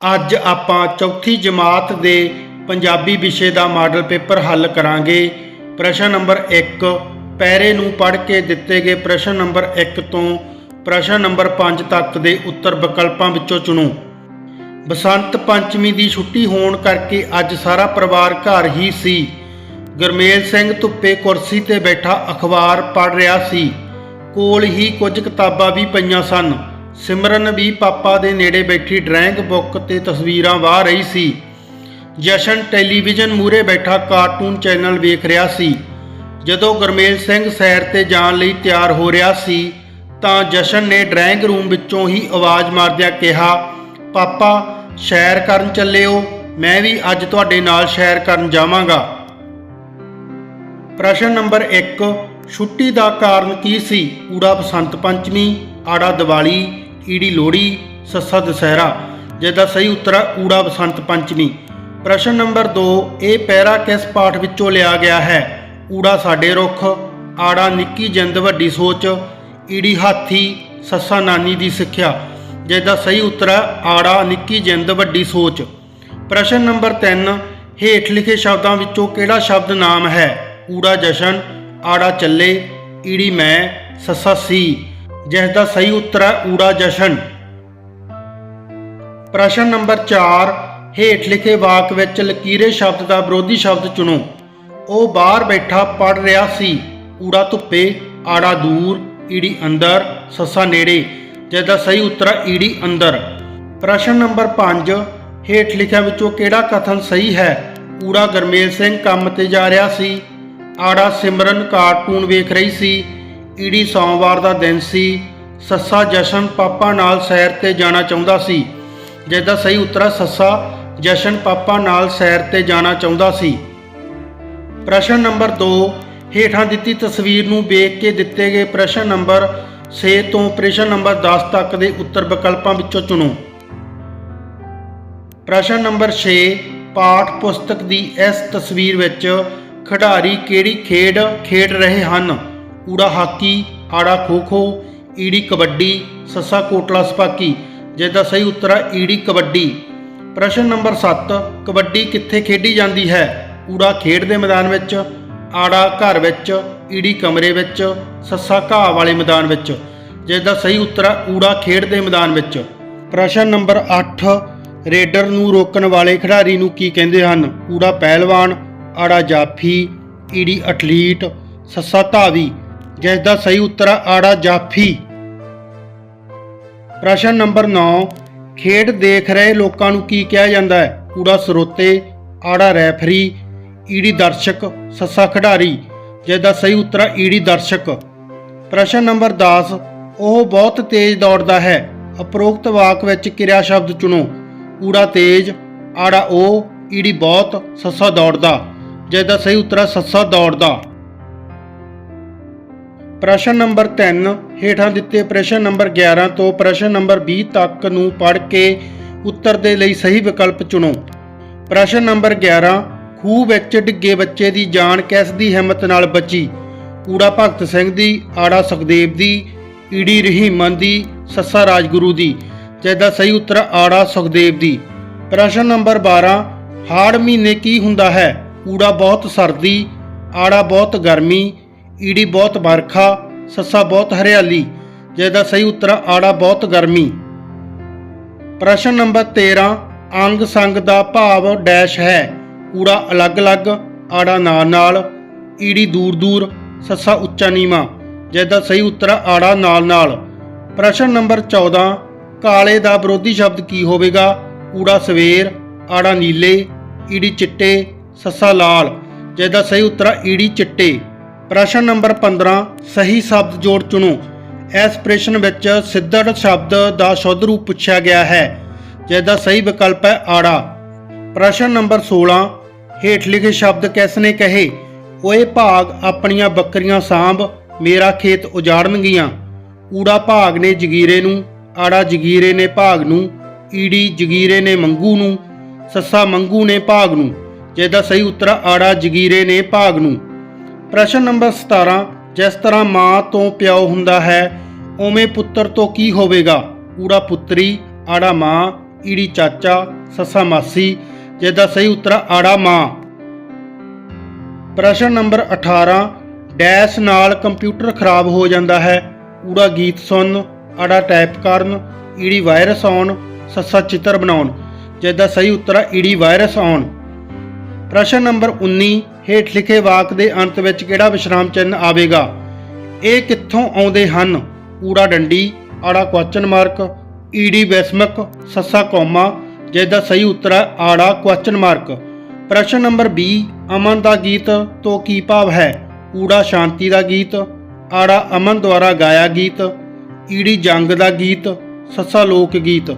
ਅੱਜ ਆਪਾਂ ਚੌਥੀ ਜਮਾਤ ਦੇ ਪੰਜਾਬੀ ਵਿਸ਼ੇ ਦਾ ਮਾਡਲ ਪੇਪਰ ਹੱਲ ਕਰਾਂਗੇ। ਪ੍ਰਸ਼ਨ ਨੰਬਰ 1 ਪੈਰੇ ਨੂੰ ਪੜ੍ਹ ਕੇ ਦਿੱਤੇ ਗਏ ਪ੍ਰਸ਼ਨ ਨੰਬਰ 1 ਤੋਂ ਪ੍ਰਸ਼ਨ ਨੰਬਰ 5 ਤੱਕ ਦੇ ਉੱਤਰ ਵਿਕਲਪਾਂ ਵਿੱਚੋਂ ਚੁਣੋ। ਬਸੰਤ ਪੰਚਮੀ ਦੀ ਛੁੱਟੀ ਹੋਣ ਕਰਕੇ ਅੱਜ ਸਾਰਾ ਪਰਿਵਾਰ ਘਰ ਹੀ ਸੀ। ਗੁਰਮੇਲ ਸਿੰਘ ਧੁੱਪੇ ਕੁਰਸੀ ਤੇ ਬੈਠਾ ਅਖਬਾਰ ਪੜ੍ਹ ਰਿਹਾ ਸੀ। ਕੋਲ ਹੀ ਕੁਝ ਕਿਤਾਬਾਂ ਵੀ ਪਈਆਂ ਸਨ। ਸਿਮਰਨ ਵੀ ਪਾਪਾ ਦੇ ਨੇੜੇ ਬੈਠੀ ਡਰਾਇੰਗ ਬੁੱਕ ਤੇ ਤਸਵੀਰਾਂ ਵਾਹ ਰਹੀ ਸੀ। ਜਸ਼ਨ ਟੈਲੀਵਿਜ਼ਨ ਮੂਹਰੇ ਬੈਠਾ ਕਾਰਟੂਨ ਚੈਨਲ ਵੇਖ ਰਿਹਾ ਸੀ। ਜਦੋਂ ਗੁਰਮੇਲ ਸਿੰਘ ਸੈਰ ਤੇ ਜਾਣ ਲਈ ਤਿਆਰ ਹੋ ਰਿਹਾ ਸੀ, ਤਾਂ ਜਸ਼ਨ ਨੇ ਡਰਾਇੰਗ ਰੂਮ ਵਿੱਚੋਂ ਹੀ ਆਵਾਜ਼ ਮਾਰਦਿਆਂ ਕਿਹਾ, ਪਾਪਾ, ਸੈਰ ਕਰਨ ਚੱਲਿਓ, ਮੈਂ ਵੀ ਅੱਜ ਤੁਹਾਡੇ ਨਾਲ ਸੈਰ ਕਰਨ ਜਾਵਾਂਗਾ। ਪ੍ਰਸ਼ਨ ਨੰਬਰ 1 ਛੁੱਟੀ ਦਾ ਕਾਰਨ ਕੀ ਸੀ? ਊੜਾ ਬਸੰਤ ਪੰਚਮੀ, ਆੜਾ ਦੀਵਾਲੀ ਈੜੀ ਲੋਹੜੀ, ਸੱਸਾ ਦਸਹਿਰਾ ਜਿਹਦਾ ਸਹੀ ਉੱਤਰ ਹੈ ਊੜਾ ਬਸੰਤ ਪੰਚਮੀ। ਪ੍ਰਸ਼ਨ ਨੰਬਰ 2 ਇਹ ਪੈਰਾ ਕਿਸ ਪਾਠ ਵਿੱਚੋਂ ਲਿਆ ਗਿਆ ਹੈ? ਊੜਾ ਸਾਡੇ ਰੁੱਖ, ਆੜਾ ਨਿੱਕੀ ਜਿੰਦ ਵੱਡੀ ਸੋਚ, ਈੜੀ ਹਾਥੀ, ਸੱਸਾ ਨਾਨੀ ਦੀ ਸਿੱਖਿਆ। ਜਿਹਦਾ ਸਹੀ ਉੱਤਰ ਹੈ ਆੜਾ ਨਿੱਕੀ ਜਿੰਦ ਵੱਡੀ ਸੋਚ। ਪ੍ਰਸ਼ਨ ਨੰਬਰ 3 ਹੇਠ ਲਿਖੇ ਸ਼ਬਦਾਂ ਵਿੱਚੋਂ ਕਿਹੜਾ ਸ਼ਬਦ ਨਾਮ ਹੈ? ਊੜਾ ਜਸ਼ਨ, ਆੜਾ ਚੱਲੇ, ਈੜੀ ਮੈਂ, ਸੱਸਾ ਸੀ। ਜਿਸ ਦਾ ਸਹੀ ਉੱਤਰ ਹੈ ਊੜਾ ਜਸ਼ਨ। ਪ੍ਰਸ਼ਨ ਨੰਬਰ 4 ਹੇਠ ਲਿਖੇ ਵਾਕ ਵਿੱਚ ਲਕੀਰੇ ਸ਼ਬਦ ਦਾ ਵਿਰੋਧੀ ਸ਼ਬਦ ਚੁਣੋ। ਉਹ ਬਾਹਰ ਬੈਠਾ ਪੜ ਰਿਹਾ ਸੀ। ਊੜਾ ਧੁੱਪੇ, ਆੜਾ ਦੂਰ, ਈੜੀ ਅੰਦਰ, ਸੱਸਾ ਨੇੜੇ ਜਿਸ ਦਾ ਸਹੀ ਉੱਤਰ ਹੈ ਈੜੀ ਅੰਦਰ। ਪ੍ਰਸ਼ਨ ਨੰਬਰ 5 ਹੇਠ ਲਿਖਿਆ ਵਿੱਚੋਂ ਕਿਹੜਾ ਕਥਨ ਸਹੀ ਹੈ? ਊੜਾ ਗਰਮੇਲ ਸਿੰਘ ਕੰਮ ਤੇ ਜਾ ਰਿਹਾ ਸੀ। ਆੜਾ ਸਿਮਰਨ ਕਾਰਟੂਨ ਵੇਖ ਰਹੀ ਸੀ। ਈੜੀ ਸੋਮਵਾਰ ਦਾ ਦਿਨ ਸੀ। ਸੱਸਾ ਜਸ਼ਨ ਪਾਪਾ ਨਾਲ ਸੈਰ ਤੇ ਜਾਣਾ ਚਾਹੁੰਦਾ ਸੀ। ਜਿਸਦਾ ਸਹੀ ਉੱਤਰ ਹੈ ਸੱਸਾ ਜਸ਼ਨ ਪਾਪਾ ਨਾਲ ਸੈਰ ਤੇ ਜਾਣਾ ਚਾਹੁੰਦਾ ਸੀ। ਪ੍ਰਸ਼ਨ ਨੰਬਰ 2 ਹੇਠਾਂ ਦਿੱਤੀ ਤਸਵੀਰ ਨੂੰ ਵੇਖ ਕੇ ਦਿੱਤੇ ਗਏ ਪ੍ਰਸ਼ਨ ਨੰਬਰ 6 ਤੋਂ ਪ੍ਰਸ਼ਨ ਨੰਬਰ 10 ਤੱਕ ਦੇ ਉੱਤਰ ਵਿਕਲਪਾਂ ਵਿੱਚੋਂ ਚੁਣੋ। ਪ੍ਰਸ਼ਨ ਨੰਬਰ 6 ਪਾਠ ਪੁਸਤਕ ਦੀ ਇਸ ਤਸਵੀਰ ਵਿੱਚ ਖਿਡਾਰੀ ਕਿਹੜੀ ਖੇਡ ਖੇਡ ਰਹੇ ਹਨ? ਊੜਾ ਹਾਕੀ ਆੜਾ ਖੋ-ਖੋ, ਈੜੀ ਕਬੱਡੀ, ਸੱਸਾ ਕੋਟਲਾ ਸਪਾਕੀ। ਜਿਸ ਦਾ ਸਹੀ ਉੱਤਰ ਹੈ ਈੜੀ ਕਬੱਡੀ। ਪ੍ਰਸ਼ਨ ਨੰਬਰ 7 ਕਬੱਡੀ ਕਿੱਥੇ ਖੇਡੀ ਜਾਂਦੀ ਹੈ? ਊੜਾ ਖੇਡ ਦੇ ਮੈਦਾਨ ਵਿੱਚ, ਆੜਾ ਘਰ ਵਿੱਚ, ਈੜੀ ਕਮਰੇ ਵਿੱਚ, ਸੱਸਾ ਘਾਹ ਵਾਲੇ ਮੈਦਾਨ ਵਿੱਚ। ਜਿਸ ਦਾ ਸਹੀ ਉੱਤਰ ਹੈ ਊੜਾ ਖੇਡ ਦੇ ਮੈਦਾਨ ਵਿੱਚ। ਪ੍ਰਸ਼ਨ ਨੰਬਰ 8 ਰੇਡਰ ਨੂੰ ਰੋਕਣ ਵਾਲੇ ਖਿਡਾਰੀ ਨੂੰ ਕੀ ਕਹਿੰਦੇ ਹਨ? ਊੜਾ ਪਹਿਲਵਾਨ, ਆੜਾ ਜਾਫੀ, ਈੜੀ ਐਥਲੀਟ ਸੱਸਾ ਧਾਵੀ। ਜਿਸ ਦਾ ਸਹੀ ਉੱਤਰ ਹੈ ਆੜਾ ਜਾਫੀ। ਪ੍ਰਸ਼ਨ ਨੰਬਰ 9 ਖੇਡ ਦੇਖ ਰਹੇ ਲੋਕਾਂ ਨੂੰ ਕੀ ਕਿਹਾ ਜਾਂਦਾ ਹੈ? ਊੜਾ ਸਰੋਤੇ, ਆੜਾ ਰੈਫਰੀ ਈੜੀ ਦਰਸ਼ਕ, ਸੱਸਾ ਖਿਡਾਰੀ ਜਿਸ ਦਾ ਸਹੀ ਉੱਤਰ ਹੈ ਈੜੀ ਦਰਸ਼ਕ। ਪ੍ਰਸ਼ਨ ਨੰਬਰ 10 ਉਹ ਬਹੁਤ ਤੇਜ਼ ਦੌੜਦਾ ਹੈ। ਉਪਰੋਕਤ ਵਾਕ ਵਿੱਚ ਕਿਰਿਆ ਸ਼ਬਦ ਚੁਣੋ। ਊੜਾ ਤੇਜ਼, ਆੜਾ ਉਹ ਈੜੀ ਬਹੁਤ, ਸੱਸਾ ਦੌੜਦਾ। ਜਿਸ ਦਾ ਸਹੀ ਉੱਤਰ ਹੈ ਸੱਸਾ ਦੌੜਦਾ। ਪ੍ਰਸ਼ਨ ਨੰਬਰ 3 ਹੇਠਾਂ ਦਿੱਤੇ ਪ੍ਰਸ਼ਨ ਨੰਬਰ 11 ਤੋਂ ਪ੍ਰਸ਼ਨ ਨੰਬਰ 20 ਤੱਕ ਨੂੰ ਪੜ੍ਹ ਕੇ ਉੱਤਰ ਦੇ ਲਈ ਸਹੀ ਵਿਕਲਪ ਚੁਣੋ। ਪ੍ਰਸ਼ਨ ਨੰਬਰ 11 ਖੂਹ ਵਿੱਚ ਡਿੱਗੇ ਬੱਚੇ ਦੀ ਜਾਨ ਕਿਸ ਦੀ ਹਿੰਮਤ ਨਾਲ ਬਚੀ? ਊੜਾ ਭਗਤ ਸਿੰਘ ਦੀ, ਆੜਾ ਸੁਖਦੇਵ ਦੀ ਈੜੀ ਰਹੀਮਨ ਦੀ, ਸੱਸਾ ਰਾਜਗੁਰੂ ਦੀ। ਜਿਸ ਸਹੀ ਉੱਤਰ ਆੜਾ ਸੁਖਦੇਵ ਦੀ। ਪ੍ਰਸ਼ਨ ਨੰਬਰ 12 ਹਾੜ ਮਹੀਨੇ ਕੀ ਹੁੰਦਾ ਹੈ? ਊੜਾ ਬਹੁਤ ਸਰਦੀ, ਆੜਾ ਬਹੁਤ ਗਰਮੀ ਈੜੀ ਬਹੁਤ ਵਰਖਾ, ਸੱਸਾ ਬਹੁਤ ਹਰਿਆਲੀ, ਜਿਹਦਾ ਸਹੀ ਉੱਤਰ ਆੜਾ ਬਹੁਤ ਗਰਮੀ। ਪ੍ਰਸ਼ਨ ਨੰਬਰ 13 ਅੰਗ ਸੰਗ ਦਾ ਭਾਵ ਡੈਸ਼ ਹੈ ਊੜਾ ਅਲੱਗ-ਅਲੱਗ, ਆੜਾ ਨਾਲ ਨਾਲ ਈੜੀ ਦੂਰ ਦੂਰ ਸੱਸਾ ਉੱਚਾ ਨੀਵਾ ਜਿਸ ਦਾ ਸਹੀ ਉੱਤਰ ਆੜਾ ਨਾਲ ਨਾਲ ਪ੍ਰਸ਼ਨ ਨੰਬਰ 14 ਕਾਲੇ ਦਾ ਵਿਰੋਧੀ ਸ਼ਬਦ ਕੀ ਹੋਵੇਗਾ? ਊੜਾ ਸਵੇਰ, ਆੜਾ ਨੀਲੇ, ਈੜੀ ਚਿੱਟੇ, ਸੱਸਾ ਲਾਲ ਜਿਸ ਸਹੀ ਉੱਤਰ ਈੜੀ ਚਿੱਟੇ। ਪ੍ਰਸ਼ਨ ਨੰਬਰ 15 ਸਹੀ ਸ਼ਬਦ ਜੋੜ ਚੁਣੋ। ਇਸ ਪ੍ਰਸ਼ਨ ਵਿੱਚ ਸਿੱਧੜ ਸ਼ਬਦ ਦਾ ਸ਼ੁੱਧ ਰੂਪ ਪੁੱਛਿਆ ਗਿਆ ਹੈ ਜਿਸ ਦਾ ਸਹੀ ਵਿਕਲਪ ਹੈ ਆੜਾ। ਪ੍ਰਸ਼ਨ ਨੰਬਰ 16 ਹੇਠ ਲਿਖੇ ਸ਼ਬਦ ਕਿਸ ਨੇ ਕਹੇ? ਓਏ ਭਾਗ, ਆਪਣੀਆਂ ਬੱਕਰੀਆਂ ਸਾਂਭ, ਮੇਰਾ ਖੇਤ ਉਜਾੜਨਗੀਆਂ। ਊੜਾ ਭਾਗ ਨੇ ਜਗੀਰੇ ਨੂੰ, ਆੜਾ ਜਗੀਰੇ ਨੇ ਭਾਗ ਨੂੰ, ਈੜੀ ਜਗੀਰੇ ਨੇ ਮੰਗੂ ਨੂੰ, ਸੱਸਾ ਮੰਗੂ ਨੇ ਭਾਗ ਨੂੰ, ਜਿਹਦਾ ਸਹੀ ਉੱਤਰ ਆੜਾ ਜਗੀਰੇ ਨੇ ਭਾਗ ਨੂੰ। ਪ੍ਰਸ਼ਨ ਨੰਬਰ 17 ਜਿਸ ਤਰ੍ਹਾਂ ਮਾਂ ਤੋਂ ਪਿਓ ਹੁੰਦਾ ਹੈ, ਉਵੇਂ ਪੁੱਤਰ ਤੋਂ ਕੀ ਹੋਵੇਗਾ? ਊੜਾ ਪੁੱਤਰੀ, ਆੜਾ ਮਾਂ, ਈੜੀ ਚਾਚਾ, ਸੱਸਾ ਮਾਸੀ ਜਿਸ ਸਹੀ ਉੱਤਰ ਆੜਾ ਮਾਂ। ਪ੍ਰਸ਼ਨ ਨੰਬਰ 18 ਡੈਸ਼ ਨਾਲ ਕੰਪਿਊਟਰ ਖਰਾਬ ਹੋ ਜਾਂਦਾ ਹੈ ਊੜਾ ਗੀਤ ਸੁਣਨ, ਆੜਾ ਟਾਈਪ ਕਰਨ, ਈੜੀ ਵਾਇਰਸ ਆਉਣ, ਸੱਸਾ ਚਿੱਤਰ ਬਣਾਉਣ ਜਿਸ ਸਹੀ ਉੱਤਰ ਈੜੀ ਵਾਇਰਸ ਆਉਣ। ਪ੍ਰਸ਼ਨ ਨੰਬਰ 19 ਹੇਠ ਲਿਖੇ ਵਾਕ ਦੇ ਅੰਤ ਵਿੱਚ ਕਿਹੜਾ ਵਿਸ਼ਰਾਮ ਚਿੰਨ੍ਹ ਆਵੇਗਾ? ਇਹ ਕਿੱਥੋਂ ਆਉਂਦੇ ਹਨ? ਊੜਾ ਡੰਡੀ, ਆੜਾ ਕੁਐਸਚਨ ਮਾਰਕ ਈੜੀ ਵੈਸਮਕ ਸੱਸਾ ਕੌਮਾ ਜਿਸ ਦਾ ਸਹੀ ਉੱਤਰ ਹੈ, ਆੜਾ ਕੁਐਸਚਨ ਮਾਰਕ। ਪ੍ਰਸ਼ਨ ਨੰਬਰ 20 ਅਮਨ ਦਾ ਗੀਤ ਤੋਂ ਕੀ ਭਾਵ ਹੈ? ਊੜਾ ਸ਼ਾਂਤੀ ਦਾ ਗੀਤ, ਆੜਾ ਅਮਨ ਦੁਆਰਾ ਗਾਇਆ ਗੀਤ ਈੜੀ ਜੰਗ ਦਾ ਗੀਤ, ਸੱਸਾ ਲੋਕ ਗੀਤ।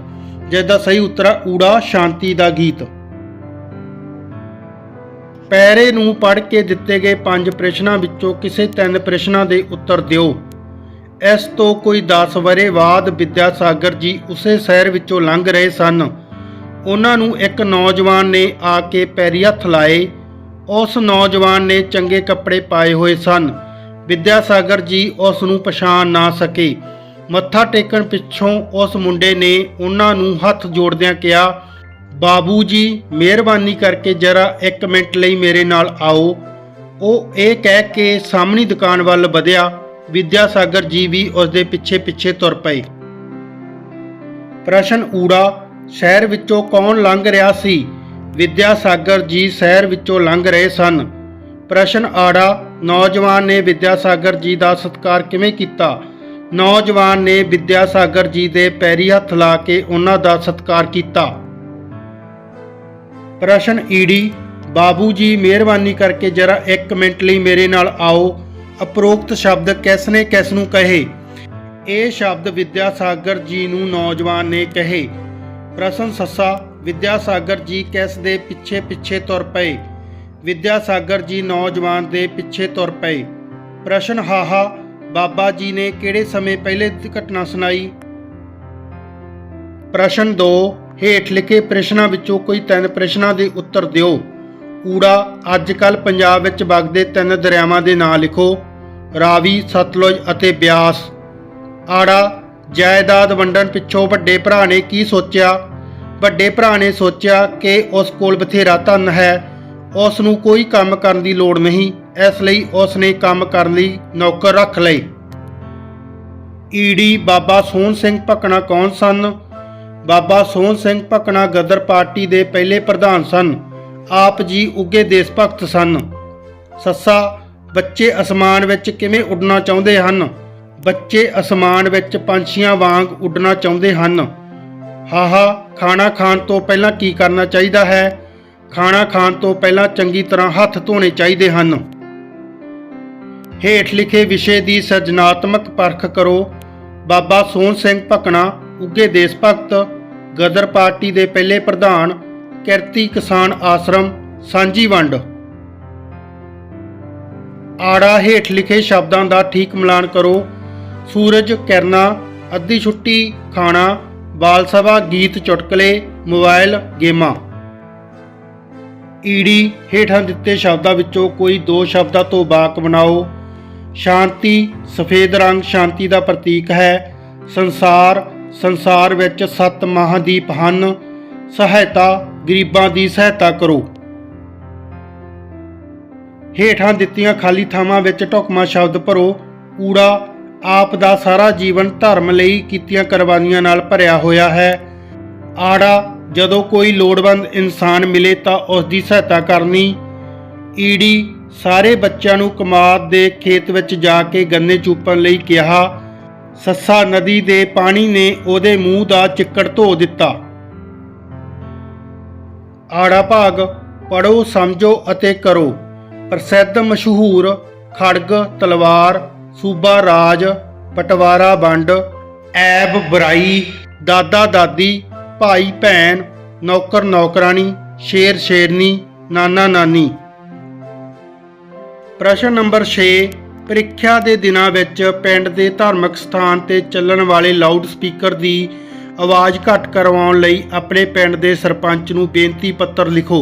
ਜਿਸ ਦਾ ਸਹੀ ਉੱਤਰ ਹੈ ਊੜਾ ਸ਼ਾਂਤੀ ਦਾ ਗੀਤ। ਪੈਰੇ ਨੂੰ ਪੜ੍ਹ ਕੇ ਦਿੱਤੇ ਗਏ ਪੰਜ ਪ੍ਰਸ਼ਨਾਂ ਵਿੱਚੋਂ ਕਿਸੇ ਤਿੰਨ ਪ੍ਰਸ਼ਨਾਂ ਦੇ ਉੱਤਰ ਦਿਓ। ਇਸ ਤੋਂ ਕੋਈ 10 ਵਰੇ ਬਾਅਦ ਵਿਦਿਆਸਾਗਰ ਜੀ ਉਸੇ ਸ਼ਹਿਰ ਵਿੱਚੋਂ ਲੰਘ ਰਹੇ ਸਨ। ਉਹਨਾਂ ਨੂੰ ਇੱਕ ਨੌਜਵਾਨ ਨੇ ਆ ਕੇ ਪੈਰੀ ਹੱਥ ਲਾਏ। ਉਸ ਨੌਜਵਾਨ ਨੇ ਚੰਗੇ ਕੱਪੜੇ ਪਾਏ ਹੋਏ ਸਨ। ਵਿਦਿਆਸਾਗਰ ਜੀ ਉਸ ਨੂੰ ਪਛਾਣ ਨਾ ਸਕੇ। ਮੱਥਾ ਟੇਕਣ ਪਿੱਛੋਂ ਉਸ ਮੁੰਡੇ ਨੇ ਉਹਨਾਂ ਨੂੰ ਹੱਥ ਜੋੜਦਿਆਂ ਕਿਹਾ ਬਾਬੂ ਜੀ, ਮਿਹਰਬਾਨੀ ਕਰਕੇ ਜਰਾ 1 ਮਿੰਟ ਲਈ ਮੇਰੇ ਨਾਲ ਆਓ। ਉਹ ਇਹ ਕਹਿ ਕੇ ਸਾਹਮਣੀ ਦੁਕਾਨ ਵੱਲ ਵਧਿਆ। ਵਿਦਿਆਸਾਗਰ ਜੀ ਵੀ ਉਸ ਦੇ ਪਿੱਛੇ ਪਿੱਛੇ ਤੁਰ ਪਏ। ਪ੍ਰਸ਼ਨ ਊੜਾ, ਸ਼ਹਿਰ ਵਿੱਚੋਂ ਕੌਣ ਲੰਘ ਰਿਹਾ ਸੀ? ਵਿਦਿਆਸਾਗਰ ਜੀ ਸ਼ਹਿਰ ਵਿੱਚੋਂ ਲੰਘ ਰਹੇ ਸਨ। ਪ੍ਰਸ਼ਨ ਆੜਾ, ਨੌਜਵਾਨ ਨੇ ਵਿਦਿਆਸਾਗਰ ਜੀ ਦਾ ਸਤਿਕਾਰ ਕਿਵੇਂ ਕੀਤਾ? ਨੌਜਵਾਨ ਨੇ ਵਿਦਿਆਸਾਗਰ ਜੀ ਦੇ ਪੈਰੀ ਹੱਥ ਲਾ ਕੇ ਉਹਨਾਂ ਦਾ ਸਤਿਕਾਰ ਕੀਤਾ। ਪ੍ਰਸ਼ਨ ਈੜੀ ਬਾਬੂ ਜੀ, ਮਿਹਰਬਾਨੀ ਕਰਕੇ ਜਰਾ 1 ਮਿੰਟ ਲਈ ਮੇਰੇ ਨਾਲ ਆਓ। ਉਪਰੋਕਤ ਸ਼ਬਦ ਕਿਸ ਨੇ ਕਿਸ ਨੂੰ ਕਹੇ? ਇਹ ਸ਼ਬਦ ਵਿਦਿਆਸਾਗਰ ਜੀ ਨੂੰ ਨੌਜਵਾਨ ਨੇ ਕਹੇ। ਪ੍ਰਸ਼ਨ ਸੱਸਾ, ਵਿਦਿਆਸਾਗਰ ਜੀ, ਕਿਸ ਦੇ ਪਿੱਛੇ ਪਿੱਛੇ ਤੁਰ ਪਏ? ਵਿਦਿਆ ਸਾਗਰ ਜੀ ਨੌਜਵਾਨ ਦੇ ਪਿੱਛੇ ਤੁਰ ਪਏ। ਪ੍ਰਸ਼ਨ ਹਾਹਾ, ਬਾਬਾ ਜੀ ਨੇ ਕਿਹੜੇ ਸਮੇਂ ਪਹਿਲੇ ਘਟਨਾ ਸੁਣਾਈ? ਪ੍ਰਸ਼ਨ 2 ਹੇਠ ਲਿਖੇ ਪ੍ਰਸ਼ਨਾਂ ਵਿੱਚੋਂ ਕੋਈ ਤਿੰਨ ਪ੍ਰਸ਼ਨਾਂ ਦੇ ਉੱਤਰ ਦਿਓ। ਊੜਾ ਅੱਜ ਕੱਲ ਪੰਜਾਬ ਵਿੱਚ ਵਗਦੇ ਤਿੰਨ ਦਰਿਆਵਾਂ ਦੇ ਨਾਂ ਲਿਖੋ। ਰਾਵੀ, ਸਤਲੁਜ ਅਤੇ ਬਿਆਸ। ਆੜਾ, ਜਾਇਦਾਦ ਵੰਡਣ ਪਿੱਛੋਂ ਵੱਡੇ ਭਰਾ ਨੇ ਕੀ ਸੋਚਿਆ? ਵੱਡੇ ਭਰਾ ਨੇ ਸੋਚਿਆ ਕਿ ਉਸ ਕੋਲ ਬਥੇਰਾ ਧਨ ਹੈ। ਉਸ ਨੂੰ ਕੋਈ ਕੰਮ ਕਰਨ ਦੀ ਲੋੜ ਨਹੀਂ। ਇਸ ਲਈ ਉਸ ਨੇ ਕੰਮ ਕਰਨ ਲਈ ਨੌਕਰ ਰੱਖ ਲਏ। ਈਡੀ ਬਾਬਾ ਸੋਹਣ ਸਿੰਘ ਭਕਣਾ ਕੌਣ ਸਨ? ਬਾਬਾ ਸੋਹਣ ਸਿੰਘ ਭਕਣਾ ਗਦਰ ਪਾਰਟੀ ਦੇ ਪਹਿਲੇ ਪ੍ਰਧਾਨ ਸਨ। ਆਪ ਜੀ ਉੱਗੇ ਦੇਸ਼ ਭਗਤ ਸਨ। ਸੱਸਾ, ਬੱਚੇ ਅਸਮਾਨ ਵਿੱਚ ਕਿਵੇਂ ਉੱਡਣਾ ਚਾਹੁੰਦੇ ਹਨ? ਬੱਚੇ ਅਸਮਾਨ ਵਿੱਚ ਪੰਛੀਆਂ ਵਾਂਗ ਉੱਡਣਾ ਚਾਹੁੰਦੇ ਹਨ। ਹਾਹਾ, ਖਾਣਾ ਖਾਣ ਤੋਂ ਪਹਿਲਾਂ ਕੀ ਕਰਨਾ ਚਾਹੀਦਾ ਹੈ? ਖਾਣਾ ਖਾਣ ਤੋਂ ਪਹਿਲਾਂ ਚੰਗੀ ਤਰ੍ਹਾਂ ਹੱਥ ਧੋਣੇ ਚਾਹੀਦੇ ਹਨ। ਹੇਠ ਲਿਖੇ ਵਿਸ਼ੇ ਦੀ ਸਿਰਜਣਾਤਮਕ ਪਰਖ ਕਰੋ। ਬਾਬਾ ਸੋਹਣ ਸਿੰਘ ਭਕਣਾ ਉੱਗੇ ਦੇਸ਼ ਭਗਤ, ਗਦਰ ਪਾਰਟੀ ਦੇ ਪਹਿਲੇ ਪ੍ਰਧਾਨ, ਕਿਰਤੀ ਕਿਸਾਨ ਆਸ਼ਰਮ, ਸਾਂਝੀ ਵੰਡ। ਆੜਾ ਹੇਠ ਲਿਖੇ ਸ਼ਬਦਾਂ ਦਾ ਠੀਕ ਮਿਲਾਨ ਕਰੋ। ਸੂਰਜ, ਕਿਰਨਾ, ਅੱਧੀ ਛੁੱਟੀ, ਖਾਣਾ, ਬਾਲ ਸਭਾ, ਗੀਤ, ਚੁਟਕਲੇ ਮੋਬਾਈਲ ਗੇਮਾਂ। ਈੜੀ ਹੇਠਾਂ ਦਿੱਤੇ ਸ਼ਬਦਾਂ ਵਿੱਚੋਂ ਕੋਈ ਦੋ ਸ਼ਬਦਾਂ ਤੋਂ ਬਾਕ ਬਣਾਓ। ਸ਼ਾਂਤੀ, ਸਫੇਦ ਰੰਗ ਸ਼ਾਂਤੀ ਦਾ ਪ੍ਰਤੀਕ ਹੈ। ਸੰਸਾਰ ਸੰਸਾਰ ਵਿੱਚ ਸੱਤ ਮਹਾਦੀਪ ਹਨ। ਸਹਾਇਤਾ ਗਰੀਬਾਂ ਦੀ ਸਹਾਇਤਾ ਕਰੋ। ਹੇਠਾਂ ਦਿੱਤੀਆਂ ਖਾਲੀ ਥਾਵਾਂ ਵਿੱਚ ਢੁਕਵਾਂ ਸ਼ਬਦ ਭਰੋ। ਊੜਾ ਆਪ ਦਾ ਸਾਰਾ ਜੀਵਨ ਧਰਮ ਲਈ ਕੀਤੀਆਂ ਕੁਰਬਾਨੀਆਂ ਨਾਲ ਭਰਿਆ ਹੋਇਆ ਹੈ। ਆੜਾ, ਜਦੋਂ ਕੋਈ ਲੋੜਵੰਦ ਇਨਸਾਨ ਮਿਲੇ ਤਾਂ ਉਸ ਦੀ ਸਹਾਇਤਾ ਕਰਨੀ। ਈੜੀ, ਸਾਰੇ ਬੱਚਿਆਂ ਨੂੰ ਕਮਾਦ ਦੇ ਖੇਤ ਵਿੱਚ ਜਾ ਕੇ ਗੰਨੇ ਚੂਪਣ ਲਈ ਕਿਹਾ। ਸੱਸਾ ਨਦੀ ਦੇ ਪਾਣੀ ਨੇ ਉਹਦੇ ਮੂੰਹ ਦਾ ਚਿੱਕੜ ਧੋ ਦਿੱਤਾ। ਆੜਾ ਭਾਗ ਪੜੋ ਸਮਝੋ ਅਤੇ ਕਰੋ। ਪ੍ਰਸਿੱਧ ਮਸ਼ਹੂਰ ਖੜਗ, ਤਲਵਾਰ, ਸੂਬਾ ਰਾਜ, ਪਟਵਾਰਾ ਵੰਡ, ਐਬ ਬੁਰਾਈ, ਦਾਦਾ ਦਾਦੀ, ਭਾਈ ਭੈਣ, ਨੌਕਰ ਨੌਕਰਾਣੀ, ਸ਼ੇਰ ਸ਼ੇਰਨੀ, ਨਾਨਾ ਨਾਨੀ। ਪ੍ਰਸ਼ਨ ਨੰਬਰ 6 ਪ੍ਰੀਖਿਆ ਦੇ ਦਿਨਾਂ ਵਿੱਚ ਪਿੰਡ ਦੇ ਧਾਰਮਿਕ ਸਥਾਨ ਤੇ ਚੱਲਣ ਵਾਲੇ ਲਾਊਡ ਸਪੀਕਰ ਦੀ ਆਵਾਜ਼ ਘੱਟ ਕਰਵਾਉਣ ਲਈ ਆਪਣੇ ਪਿੰਡ ਦੇ ਸਰਪੰਚ ਨੂੰ ਬੇਨਤੀ ਪੱਤਰ ਲਿਖੋ।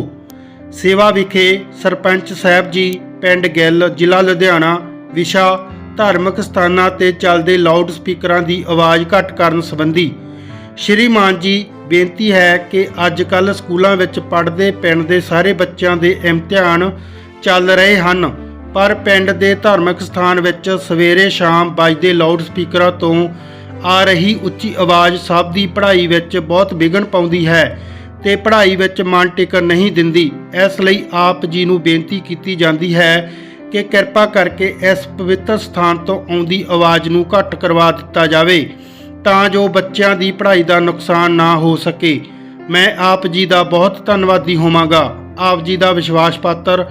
ਸੇਵਾ ਵਿਖੇ ਸਰਪੰਚ ਸਾਹਿਬ ਜੀ, ਪਿੰਡ ਗਿੱਲ, ਜ਼ਿਲ੍ਹਾ ਲੁਧਿਆਣਾ, ਵਿਸ਼ਾ, ਧਾਰਮਿਕ ਸਥਾਨਾਂ ਤੇ ਚੱਲਦੇ ਲਾਊਡ ਸਪੀਕਰਾਂ ਦੀ ਆਵਾਜ਼ ਘੱਟ ਕਰਨ ਸੰਬੰਧੀ ਸ਼੍ਰੀਮਾਨ ਜੀ, ਬੇਨਤੀ ਹੈ ਕਿ ਅੱਜ ਕੱਲ੍ਹ ਸਕੂਲਾਂ ਵਿੱਚ ਪੜ੍ਹਦੇ ਪਿੰਡ ਦੇ ਸਾਰੇ ਬੱਚਿਆਂ ਦੇ ਇਮਤਿਹਾਨ ਚੱਲ ਰਹੇ ਹਨ। ਪਰ ਪਿੰਡ ਦੇ ਧਾਰਮਿਕ ਸਥਾਨ ਵਿੱਚ ਸਵੇਰੇ ਸ਼ਾਮ ਵੱਜਦੇ ਲਾਊਡ ਸਪੀਕਰਾਂ ਤੋਂ ਆ ਰਹੀ ਉੱਚੀ ਆਵਾਜ਼ ਸਭ ਦੀ ਪੜ੍ਹਾਈ ਵਿੱਚ ਬਹੁਤ ਵਿਘਨ ਪਾਉਂਦੀ ਹੈ ਤੇ ਪੜ੍ਹਾਈ ਵਿੱਚ ਮਨ ਟਿਕਣ ਨਹੀਂ ਦਿੰਦੀ। ਇਸ ਲਈ ਆਪ ਜੀ ਨੂੰ ਬੇਨਤੀ ਕੀਤੀ ਜਾਂਦੀ ਹੈ ਕਿ ਕਿਰਪਾ ਕਰਕੇ ਇਸ ਪਵਿੱਤਰ ਸਥਾਨ ਤੋਂ ਆਉਂਦੀ ਆਵਾਜ਼ ਨੂੰ ਘੱਟ ਕਰਵਾ ਦਿੱਤਾ ਜਾਵੇ ਤਾਂ ਜੋ ਬੱਚਿਆਂ ਦੀ ਪੜ੍ਹਾਈ ਦਾ ਨੁਕਸਾਨ ਨਾ ਹੋ ਸਕੇ। ਮੈਂ ਆਪ ਜੀ ਦਾ ਬਹੁਤ ਧੰਨਵਾਦੀ ਹੋਵਾਂਗਾ। ਆਪ ਜੀ ਦਾ ਵਿਸ਼ਵਾਸ ਪਾਤਰ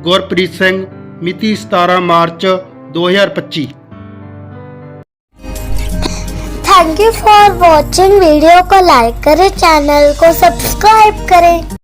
ਗੁਰਪ੍ਰੀਤ ਸਿੰਘ मिति 17 मार्च 2025 thank you for watching video को लाइक करें, चैनल को सब्सक्राइब करें।